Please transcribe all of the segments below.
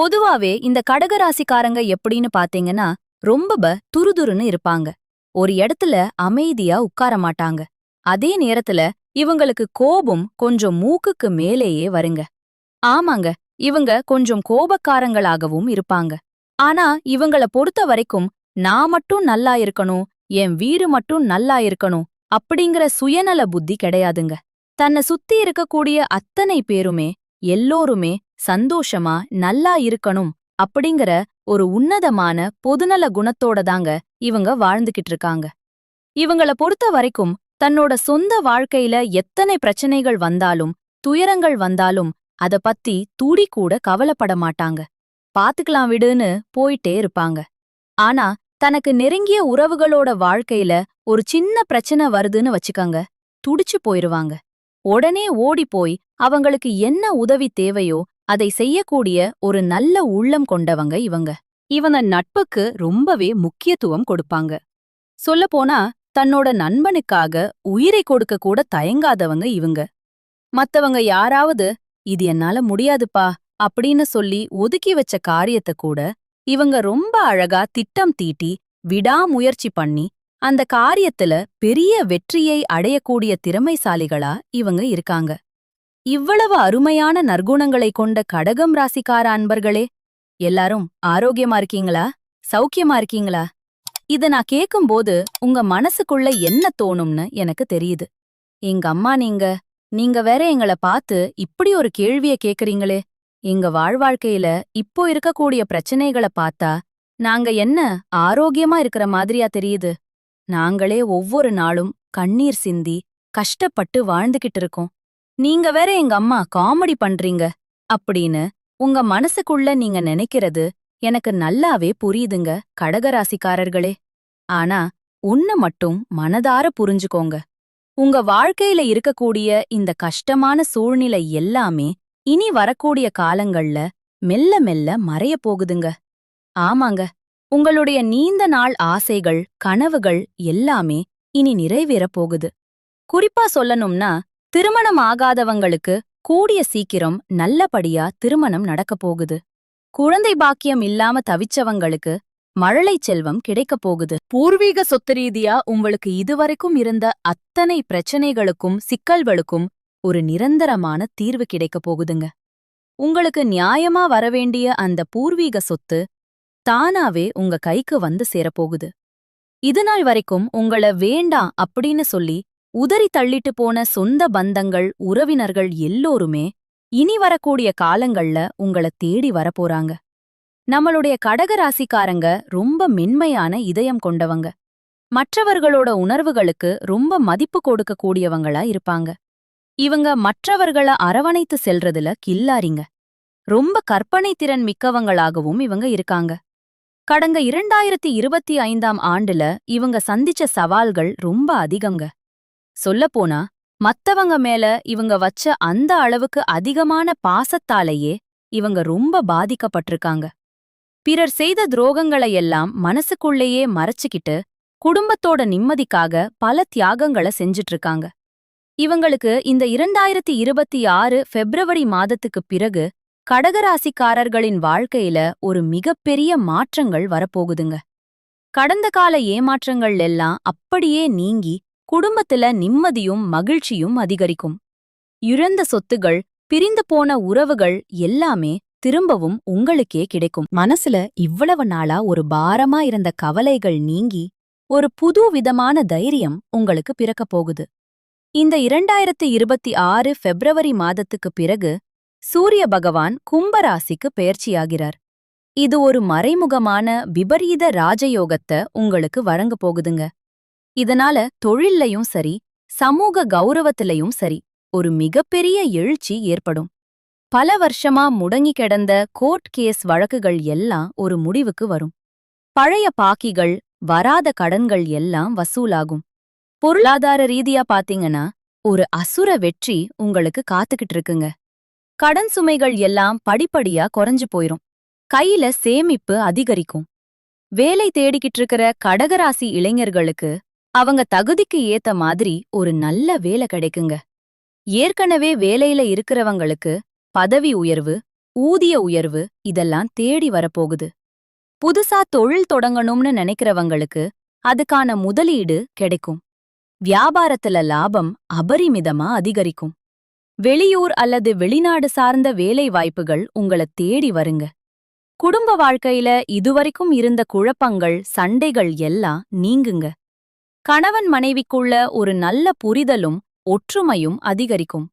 பொதுவாவே இந்த கடகராசிக்காரங்க எப்படின்னு பாத்தீங்கன்னா ரொம்ப துருதுருன்னு இருப்பாங்க. ஒரு இடத்துல அமைதியா உட்கார மாட்டாங்க. அதே நேரத்துல இவங்களுக்கு கோபம் கொஞ்சம் மூக்குக்கு மேலேயே வருங்க. ஆமாங்க இவங்க கொஞ்சம் கோபக்காரங்களாகவும் இருப்பாங்க. ஆனா இவங்கள பொறுத்த வரைக்கும் நான் மட்டும் நல்லா இருக்கணும் என் வீடு மட்டும் நல்லா இருக்கணும் அப்படிங்கிற சுயநல புத்தி கிடையாதுங்க. தன்னை சுத்தி இருக்கக்கூடிய அத்தனை பேருமே எல்லோருமே சந்தோஷமா நல்லா இருக்கணும் அப்படிங்கிற ஒரு உன்னதமான பொதுநல குணத்தோட தாங்க இவங்க வாழ்ந்துகிட்டு இருக்காங்க. இவங்கள பொறுத்த வரைக்கும் தன்னோட சொந்த வாழ்க்கையில எத்தனை பிரச்சனைகள் வந்தாலும் துயரங்கள் வந்தாலும் அத பத்தி தூடி கூட கவலைப்பட மாட்டாங்க. பாத்துக்கலாம் விடுன்னு போயிட்டே இருப்பாங்க. ஆனா தனக்கு நெருங்கிய உறவுகளோட வாழ்க்கையில ஒரு சின்ன பிரச்சனை வருதுன்னு வச்சுக்கங்க துடிச்சு போயிருவாங்க. உடனே ஓடி போய் அவங்களுக்கு என்ன உதவி தேவையோ அதை செய்யக்கூடிய ஒரு நல்ல உள்ளம் கொண்டவங்க இவங்க. இவங்க நட்புக்கு ரொம்பவே முக்கியத்துவம் கொடுப்பாங்க. சொல்லப்போனா தன்னோட நண்பனுக்காக உயிரை கொடுக்க கூட தயங்காதவங்க இவங்க. மத்தவங்க யாராவது இது என்னால முடியாதுப்பா அப்படின்னு சொல்லி ஒதுக்கி வச்ச காரியத்த கூட இவங்க ரொம்ப அழகா திட்டம் தீட்டி விடாமுயற்சி பண்ணி அந்த காரியத்துல பெரிய வெற்றியை அடையக்கூடிய திறமைசாலிகளா இவங்க இருக்காங்க. இவ்வளவு அருமையான நற்குணங்களை கொண்ட கடகம் ராசிக்கார அன்பர்களே எல்லாரும் ஆரோக்கியமா இருக்கீங்களா? சௌக்கியமா இருக்கீங்களா? இத நான் கேக்கும்போது உங்க மனசுக்குள்ள என்ன தோணும்னு எனக்கு தெரியுது. எங்க அம்மா நீங்க நீங்க வேற எங்கள பார்த்து இப்படி ஒரு கேள்விய கேக்குறீங்களே எங்க வாழ்வாழ்க்கையில இப்போ இருக்கக்கூடிய பிரச்சனைகள பார்த்தா நாங்க என்ன ஆரோக்கியமா இருக்கிற மாதிரியா தெரியுது. நாங்களே ஒவ்வொரு நாளும் கண்ணீர் சிந்தி கஷ்டப்பட்டு வாழ்ந்துகிட்டு இருக்கோம். நீங்க வேற எங்க அம்மா காமெடி பண்றீங்க அப்படின்னு உங்க மனசுக்குள்ள நீங்க நினைக்கிறது எனக்கு நல்லாவே புரியுதுங்க கடகராசிக்காரர்களே ஆனா உன்ன மட்டும் மனதார புரிஞ்சுக்கோங்க. உங்க வாழ்க்கையில இருக்கக்கூடிய இந்த கஷ்டமான சூழ்நிலை எல்லாமே இனி வரக்கூடிய காலங்கள்ல மெல்ல மெல்ல மறைய போகுதுங்க. ஆமாங்க உங்களுடைய நீண்ட நாள் ஆசைகள் கனவுகள் எல்லாமே இனி நிறைவேறப் போகுது. குறிப்பா சொல்லணும்னா திருமணம் ஆகாதவங்களுக்கு கூடிய சீக்கிரம் நல்லபடியா திருமணம் நடக்கப் போகுது. குழந்தை பாக்கியம் இல்லாம தவிச்சவங்களுக்கு மழலை செல்வம் கிடைக்கப் போகுது. பூர்வீக சொத்து ரீதியா உங்களுக்கு இதுவரைக்கும் இருந்த அத்தனை பிரச்சனைகளுக்கும் சிக்கல்களுக்கும் ஒரு நிரந்தரமான தீர்வு கிடைக்கப் போகுதுங்க. உங்களுக்கு நியாயமா வரவேண்டிய அந்த பூர்வீக சொத்து தானாவே உங்க கைக்கு வந்து சேரப்போகுது இதுநாள் வரைக்கும் உங்கள வேண்டாம் அப்படின்னு சொல்லி உதறி தள்ளிட்டு போன சொந்த பந்தங்கள் உறவினர்கள் எல்லோருமே இனி வரக்கூடிய காலங்கள்ல உங்கள தேடி வரப்போறாங்க. நம்மளுடைய கடகராசிக்காரங்க ரொம்ப மென்மையான இதயம் கொண்டவங்க. மற்றவர்களோட உணர்வுகளுக்கு ரொம்ப மதிப்பு கொடுக்கக்கூடியவங்களா இருப்பாங்க. இவங்க மற்றவர்கள அரவணைத்து செல்றதுல கில்லாரிங்க. ரொம்ப கற்பனை திறன் மிக்கவங்களாகவும் இவங்க இருக்காங்க. கடந்த இரண்டாயிரத்தி இருபத்தி ஐந்தாம் ஆண்டுல இவங்க சந்திச்ச சவால்கள் ரொம்ப அதிகங்க. சொல்லப்போனா மத்தவங்க மேல இவங்க வச்ச அந்த அளவுக்கு அதிகமான பாசத்தாலேயே இவங்க ரொம்ப பாதிக்கப்பட்டிருக்காங்க. பிறர் செய்த துரோகங்களையெல்லாம் மனசுக்குள்ளேயே மறைச்சுக்கிட்டு குடும்பத்தோட நிம்மதிக்காக பல தியாகங்கள செஞ்சுட்டு இருக்காங்க இவங்களுக்கு இந்த இரண்டாயிரத்தி இருபத்தி ஆறு பெப்ரவரி மாதத்துக்குப் பிறகு கடகராசிக்காரர்களின் வாழ்க்கையில ஒரு மிகப்பெரிய மாற்றங்கள் வரப்போகுதுங்க. கடந்த கால ஏமாற்றங்கள் எல்லாம் அப்படியே நீங்கி குடும்பத்துல நிம்மதியும் மகிழ்ச்சியும் அதிகரிக்கும். இழந்த சொத்துகள் பிரிந்து போன உறவுகள் எல்லாமே திரும்பவும் உங்களுக்கே கிடைக்கும். மனசுல இவ்வளவு நாளா ஒரு பாரமா இருந்த கவலைகள் நீங்கி ஒரு புது விதமான தைரியம் உங்களுக்கு பிறக்கப் போகுது. இந்த இரண்டாயிரத்து இருபத்தி ஆறு பெப்ரவரி மாதத்துக்குப் பிறகு சூரிய பகவான் கும்பராசிக்கு பெயர்ச்சியாகிறார். இது ஒரு மறைமுகமான விபரீத ராஜயோகத்தை உங்களுக்கு வழங்கப் போகுதுங்க. இதனால தொழில்லையும் சரி சமூக கௌரவத்திலையும் சரி ஒரு மிகப்பெரிய எழுச்சி ஏற்படும். பல வருஷமா முடங்கி கிடந்த கோர்ட் கேஸ் வழக்குகள் எல்லாம் ஒரு முடிவுக்கு வரும். பழைய பாக்கிகள் வராத கடன்கள் எல்லாம் வசூலாகும். பொருளாதார ரீதியா பாத்தீங்கன்னா ஒரு அசுர வெற்றி உங்களுக்கு காத்துக்கிட்டு இருக்குங்க. கடன் சுமைகள் எல்லாம் படிப்படியா குறைஞ்சு போயிரும். கையில சேமிப்பு அதிகரிக்கும். வேலை தேடிக்கிட்டு இருக்கிற கடகராசி இளைஞர்களுக்கு அவங்க தகுதிக்கு ஏத்த மாதிரி ஒரு நல்ல வேலை கிடைக்குங்க. ஏற்கனவே வேலையில இருக்கிறவங்களுக்கு பதவி உயர்வு ஊதிய உயர்வு இதெல்லாம் தேடி வரப்போகுது. புதுசா தொழில் தொடங்கணும்னு நினைக்கிறவங்களுக்கு அதுக்கான முதலீடு கிடைக்கும். வியாபாரத்துல லாபம் அபரிமிதமா அதிகரிக்கும். வெளியூர் அல்லது வெளிநாடு சார்ந்த வேலை வாய்ப்புகள் உங்கள தேடி வருங்க. குடும்ப வாழ்க்கையில இதுவரைக்கும் இருந்த குழப்பங்கள் சண்டைகள் எல்லாம் நீங்குங்க. கணவன் மனைவிக்குள்ள ஒரு நல்ல புரிதலும் ஒற்றுமையும் அதிகரிக்கும்.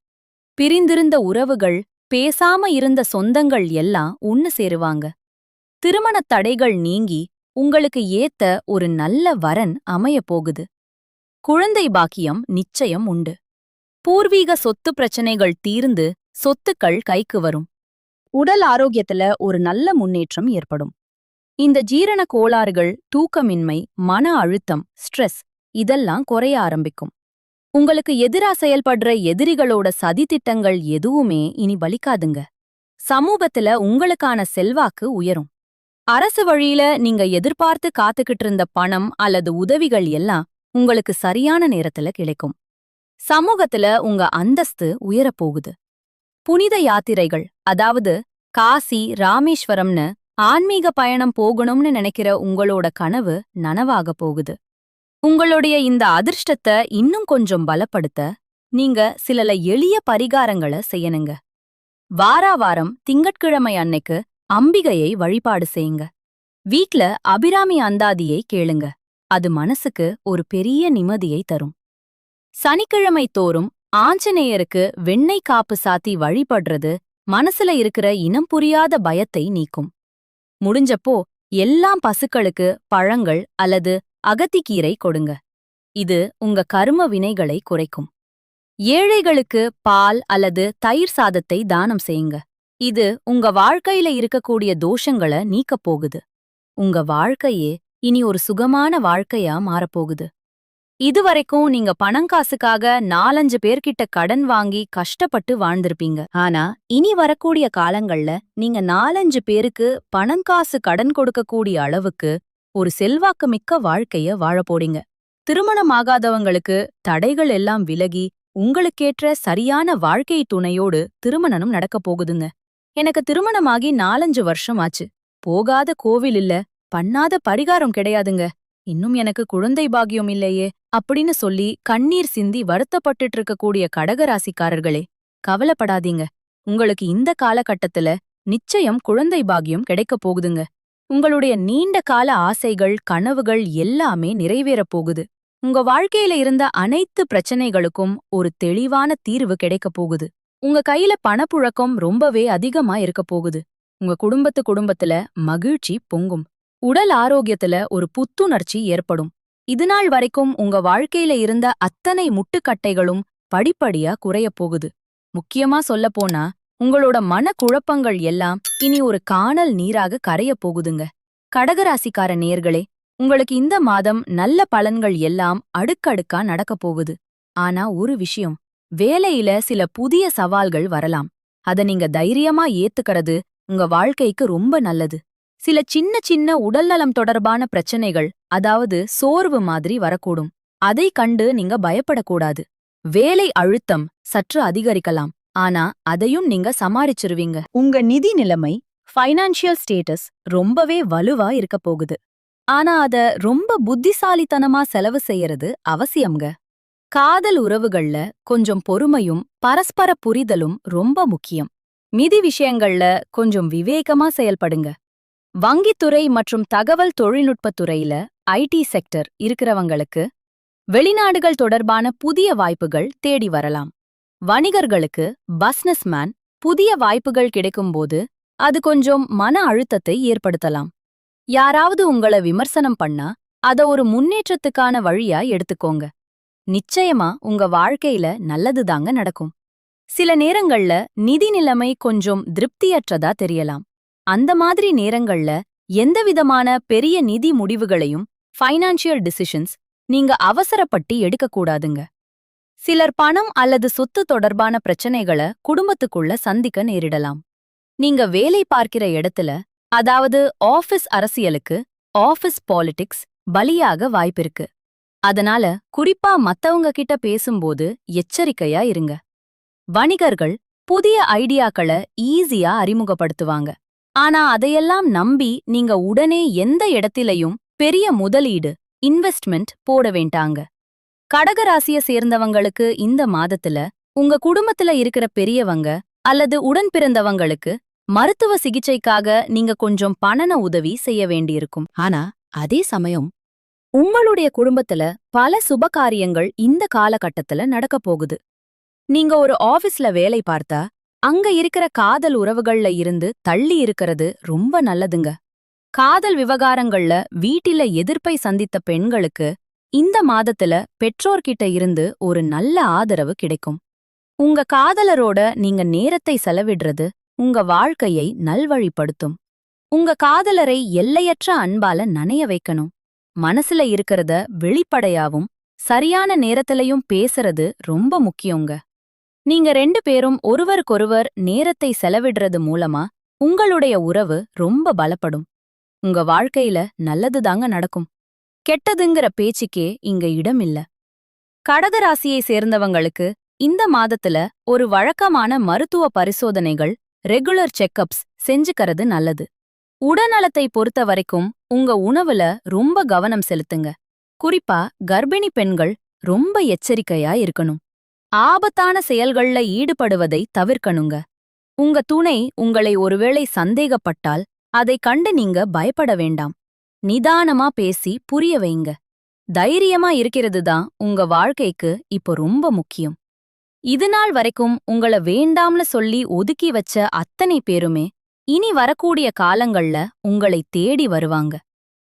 பிரிந்திருந்த உறவுகள் பேசாம இருந்த சொந்தங்கள் எல்லாம் ஒன்னு சேருவாங்க. திருமணத் தடைகள் நீங்கி உங்களுக்கு ஏத்த ஒரு நல்ல வரன் அமையப் போகுது. குழந்தை பாக்கியம் நிச்சயம் உண்டு. பூர்வீக சொத்து பிரச்சனைகள் தீர்ந்து சொத்துக்கள் கைக்கு வரும். உடல் ஆரோக்கியத்துல ஒரு நல்ல முன்னேற்றம் ஏற்படும். இந்த ஜீரண கோளாறுகள் தூக்கமின்மை மன அழுத்தம் ஸ்ட்ரெஸ் இதெல்லாம் குறைய ஆரம்பிக்கும். உங்களுக்கு எதிரா செயல்படுற எதிரிகளோட சதித்திட்டங்கள் எதுவுமே இனி பலிக்காதுங்க சமூகத்துல உங்களுக்கான செல்வாக்கு உயரும். அரசு வழியில நீங்க எதிர்பார்த்து காத்துக்கிட்டு இருந்த பணம் அல்லது உதவிகள் எல்லாம் உங்களுக்கு சரியான நேரத்துல கிடைக்கும். சமூகத்துல உங்க அந்தஸ்து உயரப் போகுது புனித யாத்திரைகள் அதாவது காசி ராமேஸ்வரம்னு ஆன்மீக பயணம் போகணும்னு நினைக்கிற உங்களோட கனவு நனவாக போகுது. உங்களுடைய இந்த அதிர்ஷ்டத்தை இன்னும் கொஞ்சம் பலப்படுத்த நீங்க சில எளிய பரிகாரங்களை செய்யணுங்க. வாரா வாரம் திங்கட்கிழமை அன்னைக்கு அம்பிகையை வழிபாடு செய்யுங்க. வீட்ல அபிராமி அந்தாதியை கேளுங்க. அது மனசுக்கு ஒரு பெரிய நிம்மதியை தரும். சனிக்கிழமை தோறும் ஆஞ்சநேயருக்கு வெண்ணெய் காப்பு சாத்தி வழிபடுறது மனசுல இருக்கிற இனம் புரியாத பயத்தை நீக்கும். முடிஞ்சப்போ எல்லாம் பசுக்களுக்கு பழங்கள் அல்லது அகத்திக்கீரை கொடுங்க. இது உங்க கரும வினைகளை குறைக்கும். ஏழைகளுக்கு பால் அல்லது தயிர் சாதத்தை தானம் செய்யுங்க. இது உங்க வாழ்க்கையில இருக்கக்கூடிய தோஷங்களை நீக்கப் போகுது. உங்க வாழ்க்கையே இனி ஒரு சுகமான வாழ்க்கையா மாறப்போகுது. இதுவரைக்கும் நீங்க பணங்காசுக்காக நாலஞ்சு பேர்கிட்ட கடன் வாங்கி கஷ்டப்பட்டு வாழ்ந்திருப்பீங்க. ஆனா இனி வரக்கூடிய காலங்கள்ல நீங்க நாலஞ்சு பேருக்கு பணங்காசு கடன் கொடுக்கக்கூடிய அளவுக்கு ஒரு செல்வாக்குமிக்க வாழ்க்கைய வாழப்போறீங்க திருமணமாகாதவங்களுக்கு தடைகள் எல்லாம் விலகி உங்களுக்கேற்ற சரியான வாழ்க்கை துணையோடு திருமணம் நடக்கப் போகுதுங்க. எனக்கு திருமணமாகி நாலஞ்சு வருஷம் ஆச்சு. போகாத கோவில் இல்ல பண்ணாத பரிகாரம் கிடையாதுங்க. இன்னும் எனக்கு குழந்தை பாகியம் இல்லையே அப்படின்னு சொல்லி கண்ணீர் சிந்தி வருத்தப்பட்டுட்டு இருக்கக்கூடிய கடகராசிக்காரர்களே கவலைப்படாதீங்க. உங்களுக்கு இந்த காலகட்டத்துல நிச்சயம் குழந்தை பாகியம் கிடைக்கப் போகுதுங்க. உங்களுடைய நீண்ட கால ஆசைகள் கனவுகள் எல்லாமே நிறைவேறப் போகுது. உங்க வாழ்க்கையில இருந்த அனைத்து பிரச்சனைகளுக்கும் ஒரு தெளிவான தீர்வு கிடைக்கப் போகுது. உங்க கையில பணப்புழக்கம் ரொம்பவே அதிகமா இருக்கப் போகுது. உங்க குடும்பத்து குடும்பத்துல மகிழ்ச்சி பொங்கும். உடல் ஆரோக்கியத்துல ஒரு புத்துணர்ச்சி ஏற்படும். இதுநாள் வரைக்கும் உங்க வாழ்க்கையில இருந்த அத்தனை முட்டுக்கட்டைகளும் படிப்படியா குறையப் போகுது. முக்கியமா சொல்லப்போனா உங்களோட மன குழப்பங்கள் எல்லாம் இனி ஒரு காணல் நீராக கரையப் போகுதுங்க. கடகராசிக்கார நேர்களே உங்களுக்கு இந்த மாதம் நல்ல பலன்கள் எல்லாம் அடுக்கடுக்கா நடக்கப் போகுது. ஆனா ஒரு விஷயம் வேலையில சில புதிய சவால்கள் வரலாம். அத நீங்க தைரியமா ஏத்துக்கறது உங்க வாழ்க்கைக்கு ரொம்ப நல்லது. சில சின்ன சின்ன உடல்நலம் தொடர்பான பிரச்சனைகள் அதாவது சோர்வு மாதிரி வரக்கூடும். அதை கண்டு நீங்க பயப்படக்கூடாது. வேலை அழுத்தம் சற்று அதிகரிக்கலாம். ஆனா அதையும் நீங்க சமாளிச்சிருவீங்க. உங்க நிதி நிலைமை ஃபைனான்சியல் ஸ்டேட்டஸ் ரொம்பவே வலுவா இருக்க போகுது. ஆனா அத ரொம்ப புத்திசாலித்தனமா செலவு செய்யறது அவசியம்ங்க. காதல் உறவுகள்ல கொஞ்சம் பொறுமையும் பரஸ்பர புரிதலும் ரொம்ப முக்கியம். மிதி விஷயங்கள்ல கொஞ்சம் விவேகமா செயல்படுங்க. வங்கித்துறை மற்றும் தகவல் தொழில்நுட்பத் துறையில ஐடி செக்டர் இருக்கிறவங்களுக்கு வெளிநாடுகள் தொடர்பான புதிய வாய்ப்புகள் தேடி வரலாம். வணிகர்களுக்கு பஸ்னஸ்மேன் புதிய வாய்ப்புகள் கிடைக்கும்போது அது கொஞ்சம் மன அழுத்தத்தை ஏற்படுத்தலாம். யாராவது உங்கள விமர்சனம் பண்ணா அத ஒரு முன்னேற்றத்துக்கான வழியா எடுத்துக்கோங்க. நிச்சயமா உங்க வாழ்க்கையில நல்லதுதாங்க நடக்கும். சில நேரங்கள்ல நிதி நிலைமை கொஞ்சம் திருப்தியற்றதா தெரியலாம். அந்த மாதிரி நேரங்கள்ல எந்தவிதமான பெரிய நிதி முடிவுகளையும் ஃபைனான்சியல் டிசிஷன்ஸ் நீங்க அவசரப்பட்டு எடுக்கக்கூடாதுங்க. சிலர் பணம் அல்லது சொத்து தொடர்பான பிரச்சனைகளை குடும்பத்துக்குள்ள சந்திக்க நேரிடலாம். நீங்க வேலை பார்க்கிற இடத்துல அதாவது ஆபீஸ் அரசியலுக்கு ஆபீஸ் பாலிடிக்ஸ் பலியாக வாய்ப்பிருக்கு அதனால குறிப்பா மத்தவங்க கிட்ட பேசும்போது எச்சரிக்கையா இருங்க. வணிகர்கள் புதிய ஐடியாக்களை ஈஸியா அறிமுகப்படுத்துவாங்க. ஆனா அதையெல்லாம் நம்பி நீங்க உடனே எந்த இடத்திலையும் பெரிய முதலீடு இன்வெஸ்ட்மெண்ட் போட வேண்டாங்க. கடகராசிய சேர்ந்தவங்களுக்கு இந்த மாதத்துல உங்க குடும்பத்துல இருக்கிற பெரியவங்க அல்லது உடன் பிறந்தவங்களுக்கு மருத்துவ சிகிச்சைக்காக நீங்க கொஞ்சம் பணன உதவி செய்ய வேண்டியிருக்கும். ஆனா அதே சமயம் உங்களுடைய குடும்பத்துல பல சுபகாரியங்கள் இந்த காலகட்டத்துல நடக்கப் போகுது. நீங்க ஒரு ஆபீஸ்ல வேலை பார்த்தா அங்க இருக்கிற காதல் உறவுகள்ல இருந்து தள்ளி இருக்கிறது ரொம்ப நல்லதுங்க. காதல் விவகாரங்கள்ல வீட்டில எதிர்ப்பை சந்தித்த பெண்களுக்கு இந்த மாதத்துல பெற்றோர்கிட்ட இருந்து ஒரு நல்ல ஆதரவு கிடைக்கும். உங்க காதலரோட நீங்க நேரத்தை செலவிடுறது உங்க வாழ்க்கையை நல்வழிப்படுத்தும். உங்க காதலரை எல்லையற்ற அன்பால நனைய வைக்கணும். மனசுல இருக்கிறத வெளிப்படையாவும் சரியான நேரத்திலையும் பேசுறது ரொம்ப முக்கியங்க. நீங்க ரெண்டு பேரும் ஒருவருக்கொருவர் நேரத்தை செலவிடுறது மூலமா உங்களுடைய உறவு ரொம்ப பலப்படும். உங்க வாழ்க்கையில நல்லதுதாங்க நடக்கும். கெட்டதுங்கிற பேச்சுக்கே இங்க இடம் இல்ல கடகராசியை சேர்ந்தவங்களுக்கு இந்த மாதத்துல ஒரு வழக்கமான மருத்துவ பரிசோதனைகள் ரெகுலர் செக்கப்ஸ் செஞ்சுக்கறது நல்லது. உடல்நலத்தை பொறுத்த வரைக்கும் உங்க உணவுல ரொம்ப கவனம் செலுத்துங்க. குறிப்பா கர்ப்பிணி பெண்கள் ரொம்ப எச்சரிக்கையா இருக்கணும். ஆபத்தான செயல்கள்ல ஈடுபடுவதை தவிர்க்கணுங்க. உங்க துணை உங்களை ஒருவேளை சந்தேகப்பட்டால் அதை கண்டு நீங்க பயப்பட வேண்டாம். நிதானமா பேசி புரிய வைங்க. தைரியமா இருக்கிறது தான் உங்க வாழ்க்கைக்கு இப்போ ரொம்ப முக்கியம். இது நாள் வரைக்கும் உங்கள வேண்டாம்னு சொல்லி ஒதுக்கி வச்ச அத்தனை பேருமே இனி வரக்கூடிய காலங்கள்ல உங்களை தேடி வருவாங்க.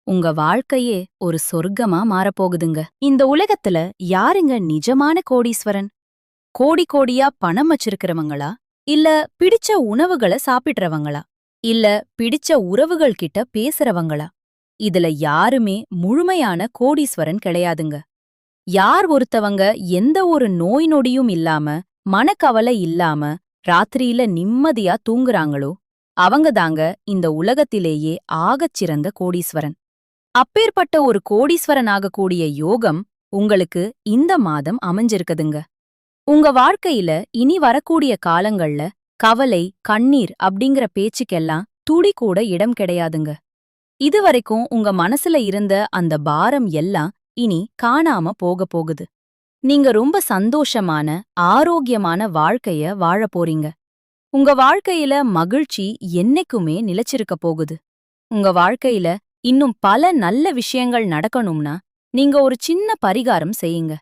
உங்க வாழ்க்கையே ஒரு சொர்க்கமா மாறப்போகுதுங்க. இந்த உலகத்துல யாருங்க நிஜமான கோடீஸ்வரன்? கோடி கோடியா பணம் வச்சிருக்கிறவங்களா? இல்ல பிடிச்ச உணவுகளை சாப்பிடுறவங்களா? இல்ல பிடிச்ச உறவுகள் கிட்ட பேசுறவங்களா? இதுல யாருமே முழுமையான கோடீஸ்வரன் கிடையாதுங்க. யார் ஒருத்தவங்க எந்த ஒரு நோய் நொடியும் இல்லாம மனக்கவலை இல்லாம ராத்திரியில நிம்மதியா தூங்குறாங்களோ அவங்க தாங்க இந்த உலகத்திலேயே ஆகச் சிறந்த கோடீஸ்வரன். அப்பேற்பட்ட ஒரு கோடீஸ்வரனாகக்கூடிய யோகம் உங்களுக்கு இந்த மாதம் அமைஞ்சிருக்குதுங்க. உங்க வாழ்க்கையில இனி வரக்கூடிய காலங்கள்ல கவலை கண்ணீர் அப்படிங்கிற பேச்சுக்கெல்லாம் துடி கூட இடம் கிடையாதுங்க. இதுவரைக்கும் உங்க மனசுல இருந்த அந்த பாரம் எல்லாம் இனி காணாம போக போகுது. நீங்க ரொம்ப சந்தோஷமான ஆரோக்கியமான வாழ்க்கைய வாழப் போறீங்க. உங்க வாழ்க்கையில மகிழ்ச்சி என்னைக்குமே நிலைச்சிருக்க போகுது. உங்க வாழ்க்கையில இன்னும் பல நல்ல விஷயங்கள் நடக்கணும்னா நீங்க ஒரு சின்ன பரிகாரம் செய்யுங்க.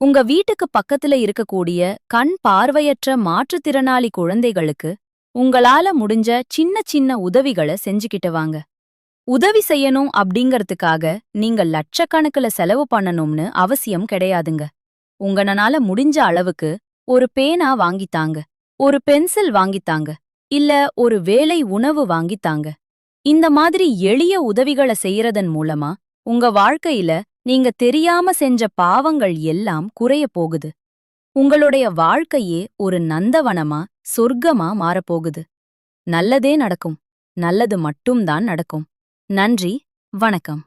உங்க வீட்டுக்கு பக்கத்துல இருக்கக்கூடிய கண் பார்வையற்ற மாற்றுத்திறனாளி குழந்தைகளுக்கு உங்களால முடிஞ்ச சின்ன சின்ன உதவிகளை செஞ்சுக்கிட்டு வாங்க. உதவி செய்யணும் அப்படிங்கறதுக்காக நீங்க லட்சக்கணக்குல செலவு பண்ணணும்னு அவசியம் கிடையாதுங்க. உங்கனால முடிஞ்ச அளவுக்கு ஒரு பேனா வாங்கித்தாங்க ஒரு பென்சில் வாங்கித்தாங்க இல்ல ஒரு வேலை உணவு வாங்கித்தாங்க இந்த மாதிரி எளிய உதவிகளை செய்யறதன் மூலமா உங்க வாழ்க்கையில நீங்க தெரியாம செஞ்ச பாவங்கள் எல்லாம் குறைய போகுது. உங்களுடைய வாழ்க்கையே ஒரு நந்தவனமா சொர்க்கமா மாறப்போகுது. நல்லதே நடக்கும் நல்லது மட்டும்தான் நடக்கும். நன்றி வணக்கம்.